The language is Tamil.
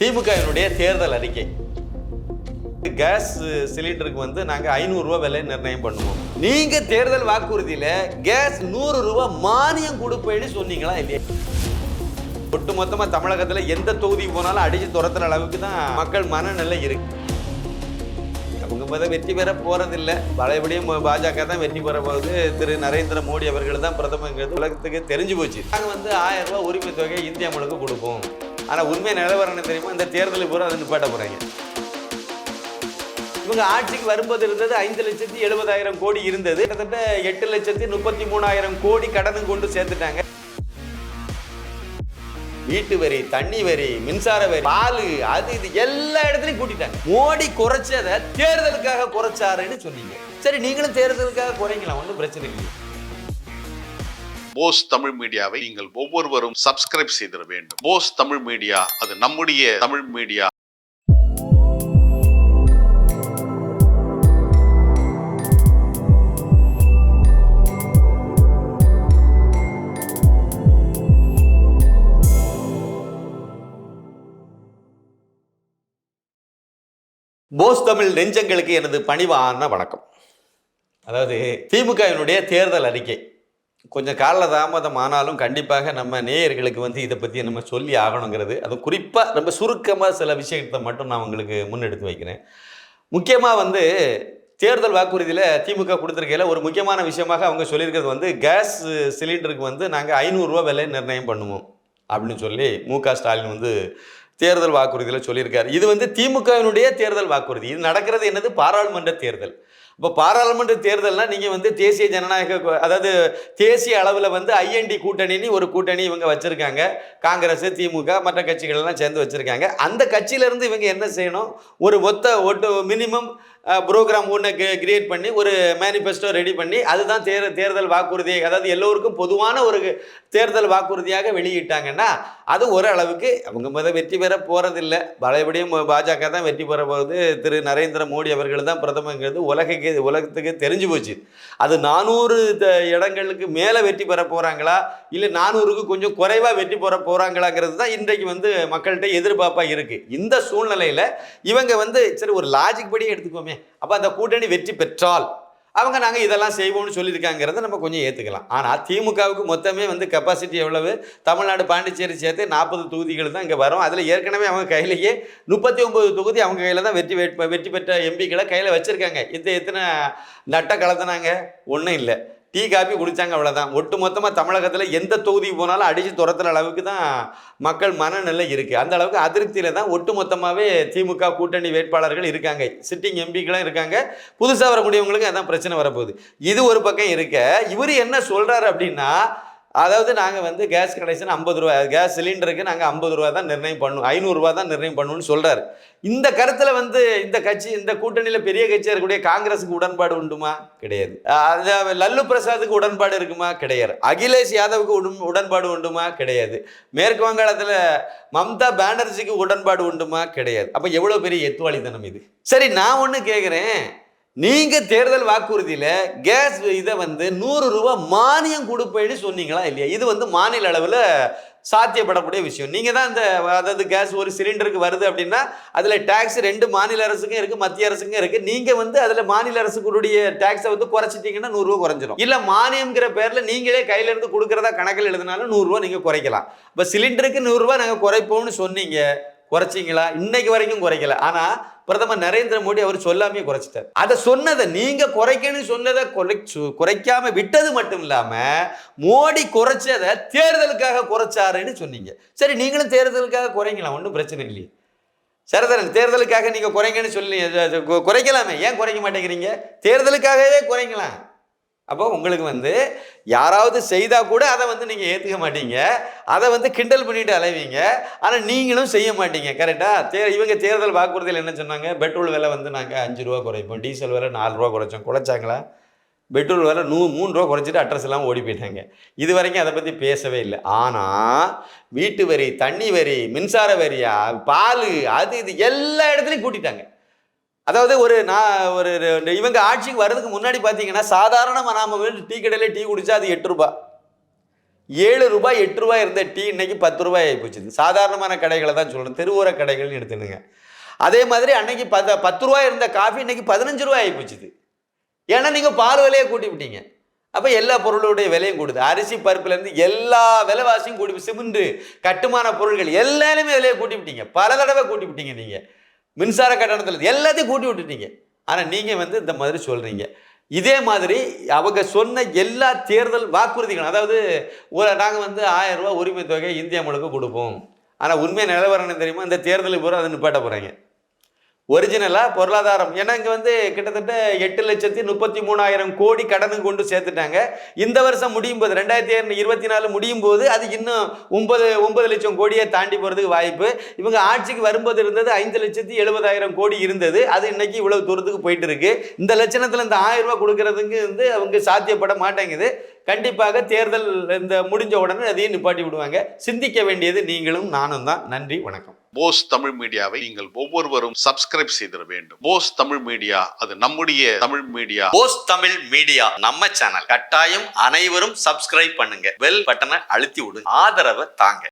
திமுகவினுடைய தேர்தல் அறிக்கை. கேஸ் சிலிண்டருக்கு வந்து நாங்கள் ஐநூறுரூவா விலை நிர்ணயம் பண்ணுவோம். நீங்கள் தேர்தல் வாக்குறுதியில் கேஸ் நூறு ரூபா மானியம் கொடுப்பேன்னு சொன்னீங்களா இல்லையா? ஒட்டு மொத்தமாக தமிழகத்தில் எந்த தொகுதிக்கு போனாலும் அடித்து துரத்துற அளவுக்கு தான் மக்கள் மனநிலை இருக்கு. அவங்க முதல் வெற்றி பெற போறதில்ல. பழையபடியும் பாஜக தான் வெற்றி பெற போகுது. திரு நரேந்திர மோடி அவர்கள் தான் பிரதமங்கிறது உலகத்துக்கு தெரிஞ்சு போச்சு. நாங்கள் வந்து ஆயிரம் ரூபாய் உரிமை தொகை இந்தியா முழுக்க கொடுப்போம். ஆனால் உண்மை நிலவரம் தெரியுமா? இந்த தேர்தலை பூரா அதை நிப்பாட்ட போகிறாங்க இவங்க ஆட்சிக்கு வரும்போது இருந்தது ஐந்து லட்சத்தி எழுபதாயிரம் கோடி இருந்தது. கிட்டத்தட்ட எட்டு லட்சத்தி முப்பத்தி மூணாயிரம் கோடி கடனும் கொண்டு சேர்த்துட்டாங்க. வீட்டு வரி தண்ணி வரி மின்சார வரி பால் அது இது எல்லா இடத்துலையும் கூட்டிட்டாங்க. மோடி குறைச்சதை தேர்தலுக்காக குறைச்சாருன்னு சொன்னீங்க. சரி நீங்களும் தேர்தலுக்காக குறைக்கலாம் ஒன்றும் பிரச்சனை இல்லை போஸ் தமிழ் மீடியாவை நீங்கள் ஒவ்வொருவரும் சப்ஸ்கிரைப் செய்திட வேண்டும். போஸ் தமிழ் மீடியா அது நம்முடைய தமிழ் மீடியா. போஸ் தமிழ் நெஞ்சங்களுக்கு எனது பணிவான வணக்கம். அதாவது திமுகவினுடைய தேர்தல் அறிக்கை. கொஞ்சம் கால தாமதம் ஆனாலும் கண்டிப்பாக நம்ம நேயர்களுக்கு வந்து இதை பற்றி நம்ம சொல்லி ஆகணுங்கிறது. அது குறிப்பாக ரொம்ப சுருக்கமாக சில விஷயத்தை மட்டும் நான் உங்களுக்கு முன்னெடுத்து வைக்கிறேன். முக்கியமாக வந்து தேர்தல் வாக்குறுதியில் திமுக கொடுத்துருக்கையில் ஒரு முக்கியமான விஷயமாக அவங்க சொல்லியிருக்கிறது வந்து கேஸ் சிலிண்டருக்கு வந்து நாங்கள் ஐநூறுரூவா விலை நிர்ணயம் பண்ணுவோம் அப்படின்னு சொல்லி மு க ஸ்டாலின் வந்து தேர்தல் வாக்குறுதியில் சொல்லியிருக்காரு. இது வந்து திமுகவினுடைய தேர்தல் வாக்குறுதி. இது நடக்கிறது என்னது? பாராளுமன்ற தேர்தல். இப்போ பாராளுமன்ற தேர்தல்னால் நீங்கள் வந்து தேசிய ஜனநாயக அதாவது தேசிய அளவில் வந்து ஐஎன்டி கூட்டணின்னு ஒரு கூட்டணி இவங்க வச்சுருக்காங்க. காங்கிரஸ் திமுக மற்ற கட்சிகள் எல்லாம் சேர்ந்து வச்சுருக்காங்க. அந்த கட்சியிலேருந்து இவங்க என்ன செய்யணும்? ஒரு மொத்த ஒட்டு மினிமம் ப்ரோக்ராம் ஒன்று கிரியேட் பண்ணி ஒரு மேனிஃபெஸ்டோ ரெடி பண்ணி அதுதான் தேர் தேர்தல் வாக்குறுதி அதாவது எல்லோருக்கும் பொதுவான ஒரு தேர்தல் வாக்குறுதியாக வெளியிட்டாங்கன்னா அது ஓரளவுக்கு அவங்க முதல் வெற்றி பெற போகிறதில்ல பழையபடியும் பாஜக தான் வெற்றி பெற போகுது. திரு. நரேந்திர மோடி அவர்கள் தான் பிரதமங்கிறது உலகுக்கு உலகத்துக்கு தெரிஞ்சு போச்சு. அது நானூறு இடங்களுக்கு மேலே வெற்றி பெற போகிறாங்களா இல்லை நானூறுக்கு கொஞ்சம் குறைவாக வெற்றி பெற போகிறாங்களாங்கிறது தான் இன்றைக்கு வந்து மக்கள்கிட்ட எதிர்பார்ப்பாக இருக்குது இந்த சூழ்நிலையில் இவங்க வந்து சரி ஒரு லாஜிக் படி எடுத்துக்கோமே. அப்போ அந்த கூட்டணி வெற்றி பெற்றால் அவங்க நாங்கள் இதெல்லாம் செய்வோம்னு சொல்லியிருக்காங்கிறத நம்ம கொஞ்சம் ஏற்றுக்கலாம் ஆனால் திமுகவுக்கு மொத்தமே வந்து கெப்பாசிட்டி எவ்வளவு? தமிழ்நாடு பாண்டிச்சேரி சேர்த்து நாற்பது தொகுதிகள் தான் இங்கே வரும். அதில் ஏற்கனவே அவங்க கையிலேயே முப்பத்தி ஒம்பது தொகுதி அவங்க கையில் தான் வெற்றி வெற்றி பெற்ற எம்பிக்களை கையில் வச்சுருக்காங்க. இந்த எத்தனை நட்டை கலந்துனாங்க ஒன்றும் இல்லை. டீ காப்பி குடித்தாங்க அவ்வளோதான் ஒட்டு மொத்தமாக தமிழகத்தில் எந்த தொகுதிக்கு போனாலும் அடித்து துரத்துற அளவுக்கு தான் மக்கள் மனநிலை இருக்குது அந்த அளவுக்கு அதிருப்தியில் தான் ஒட்டு மொத்தமாகவே திமுக கூட்டணி வேட்பாளர்கள் இருக்காங்க. சிட்டிங் எம்பிக்களும் இருக்காங்க. புதுசாக வரக்கூடியவங்களுக்கு அதான் பிரச்சனை வரப்போகுது. இது ஒரு பக்கம் இருக்க. இவர் என்ன சொல்கிறாரு அப்படின்னா அதாவது நாங்கள் வந்து கேஸ் கனெக்ஷன் ஐம்பது ரூபா கேஸ் சிலிண்டருக்கு நாங்கள் ஐம்பது ரூபா தான் நிர்ணயம் பண்ணுவோம் ஐநூறுரூவா தான் நிர்ணயம் பண்ணுவோம்னு சொல்கிறாரு இந்த கருத்தில் வந்து இந்த கட்சி இந்த கூட்டணியில் பெரிய கட்சியாக இருக்கக்கூடிய காங்கிரஸுக்கு உடன்பாடு உண்டுமா? கிடையாது. அது லல்லு பிரசாத்துக்கு உடன்பாடு இருக்குமா? கிடையாது. அகிலேஷ் யாதவுக்கு உடன் உடன்பாடு உண்டுமா? கிடையாது. மேற்கு வங்காளத்தில் மம்தா பானர்ஜிக்கு உடன்பாடு உண்டுமா? கிடையாது. அப்போ எவ்வளோ பெரிய எத்துவாளித்தனம் இது? சரி நான் ஒன்று கேட்குறேன் நீங்கள் தேர்தல் வாக்குறுதியில் கேஸ் இதை வந்து நூறு ரூபா மானியம் கொடுப்பேன்னு சொன்னீங்களா இல்லையா? இது வந்து மாநில அளவில் சாத்தியப்படக்கூடிய விஷயம். நீங்கள் தான் இந்த அதாவது கேஸ் ஒரு சிலிண்டருக்கு வருது அப்படின்னா அதில் டேக்ஸ் ரெண்டு மாநில அரசுக்கும் இருக்குது மத்திய அரசுக்கும் இருக்குது நீங்கள் வந்து அதில் மாநில அரசுக்குடைய டேக்ஸை வந்து குறைச்சிட்டிங்கன்னா நூறுரூவா குறைஞ்சிரும். இல்லை மானியம்ங்கிற பேரில் நீங்களே கையில இருந்து கொடுக்குறதா கணக்கில் எழுதினாலும் நூறுரூவா நீங்கள் குறைக்கலாம். இப்போ சிலிண்டருக்கு நூறுரூவா நாங்கள் குறைப்போம்னு சொன்னீங்க குறைச்சிங்களா? இன்னைக்கு வரைக்கும் குறைக்கல. ஆனால் பிரதமர் நரேந்திர மோடி அவர் சொல்லாமே குறைச்சிட்டார். அதை சொன்னதை நீங்க குறைக்கணும்னு சொன்னதை குறை சு- குறைக்காம விட்டது மட்டும் இல்லாம மோடி குறைச்சதை தேர்தலுக்காக குறைச்சாருன்னு சொன்னீங்க. சரி நீங்களும் தேர்தலுக்காக குறைங்களா ஒன்றும் பிரச்சனை இல்லையே. சரதரன் தேர்தலுக்காக நீங்க குறைங்கன்னு சொல்லி குறைக்கலாமே. ஏன் குறைக்க மாட்டேங்கிறீங்க? தேர்தலுக்காகவே குறைக்கலாம் அப்போ உங்களுக்கு வந்து யாராவது செய்தால் கூட அதை வந்து நீங்கள் ஏற்றுக்க மாட்டீங்க. அதை வந்து கிண்டல் பண்ணிட்டு அலைவீங்க. ஆனால் நீங்களும் செய்ய மாட்டீங்க. கரெக்டாக தே இவங்க தேர்தல் வாக்குறுதியில் என்ன சொன்னாங்க? பெட்ரோல் விலை வந்து நாங்கள் அஞ்சு ரூபா குறைப்போம். டீசல் விலை நாலு ரூபா குறைச்சோம். குறைச்சாங்களா? பெட்ரோல் விலை நூ மூணு ரூபா குறைச்சிட்டு அட்ரஸ் எல்லாம் ஓடி போயிட்டாங்க. இது வரைக்கும் அதை பற்றி பேசவே இல்லை. ஆனால் வீட்டு வரி தண்ணி வரி மின்சார வரியா பால் அது இது எல்லா இடத்துலையும் கூட்டிட்டாங்க. அதாவது ஒரு நான் ஒரு இவங்க ஆட்சிக்கு வர்றதுக்கு முன்னாடி பார்த்தீங்கன்னா சாதாரணமாக நாம் வந்து டீ கடையில் டீ குடிச்சா அது எட்டு ரூபாய். ஏழு ரூபாய் எட்டு ரூபாய் இருந்த டீ இன்னைக்கு பத்து ரூபாய் ஆகி போச்சு. சாதாரணமான கடைகளை தான் சொல்லணும். தெருவோர கடைகள்னு எடுத்துனுங்க அதே மாதிரி அன்னைக்கு பத்து பத்து ரூபாய் இருந்த காஃபி இன்னைக்கு பதினஞ்சு ரூபாய் ஆகி போச்சுது. ஏன்னா நீங்கள் பால் விலையை கூட்டி விட்டீங்க. அப்போ எல்லா பொருளுடைய விலையும் கூடுது. அரிசி பருப்புலேருந்து எல்லா விலைவாசியும் கூட்டி சிமெண்ட்டு கட்டுமான பொருட்கள் எல்லாருமே விலையை கூட்டி விட்டீங்க. பல தடவை கூட்டி விட்டீங்க நீங்கள் மின்சார கட்டணத்தில் எல்லாத்தையும் கூட்டி விட்டுட்டீங்க. ஆனால் நீங்கள் வந்து இந்த மாதிரி சொல்கிறீங்க இதே மாதிரி அவங்க சொன்ன எல்லா தேர்தல் வாக்குறுதிகளும் அதாவது ஒரு நாங்கள் வந்து ஆயிரம் ரூபா உரிமை தொகை இந்தியா முழுக்க கொடுப்போம். ஆனால் உண்மை நிலவரம் தெரியுமா? இந்த தேர்தலுக்கு பூரா அதை நிப்பாட்ட போகிறாங்க ஒரிஜினலாக பொருளாதாரம். ஏன்னா இங்கே வந்து கிட்டத்தட்ட எட்டு லட்சத்தி முப்பத்தி மூணாயிரம் கோடி கடனும் கொண்டு சேர்த்துட்டாங்க. இந்த வருஷம் முடியும் போது ரெண்டாயிரத்தி இருபத்தி நாலு முடியும் போது அது இன்னும் ஒன்பது ஒன்பது லட்சம் கோடியை தாண்டி போகிறதுக்கு வாய்ப்பு. இவங்க ஆட்சிக்கு வரும்போது இருந்தது ஐந்து லட்சத்தி எழுபதாயிரம் கோடி இருந்தது. அது இன்னைக்கு இவ்வளவு தூரத்துக்கு போயிட்டு இருக்கு. இந்த லட்சணத்தில் இந்த ஆயிரம் ரூபாய் கொடுக்கறதுக்கு வந்து அவங்க சாத்தியப்பட மாட்டேங்குது. கண்டிப்பாக தேர்தல் இந்த முடிஞ்ச உடனே அதையும் நிப்பாட்டி விடுவாங்க. சிந்திக்க வேண்டியது நீங்களும் நானும் தான். நன்றி வணக்கம். போஸ் தமிழ் மீடியாவை நீங்கள் ஒவ்வொருவரும் சப்ஸ்கிரைப் செய்திட வேண்டும். போஸ் தமிழ் மீடியா அது நம்முடைய Tamil media. Boss Tamil media நம்ம சேனல் கட்டாயம் அனைவரும் சப்ஸ்கிரைப் பண்ணுங்க. பெல் பட்டனை அழுத்தி விடுங்க. ஆதரவை தாங்க.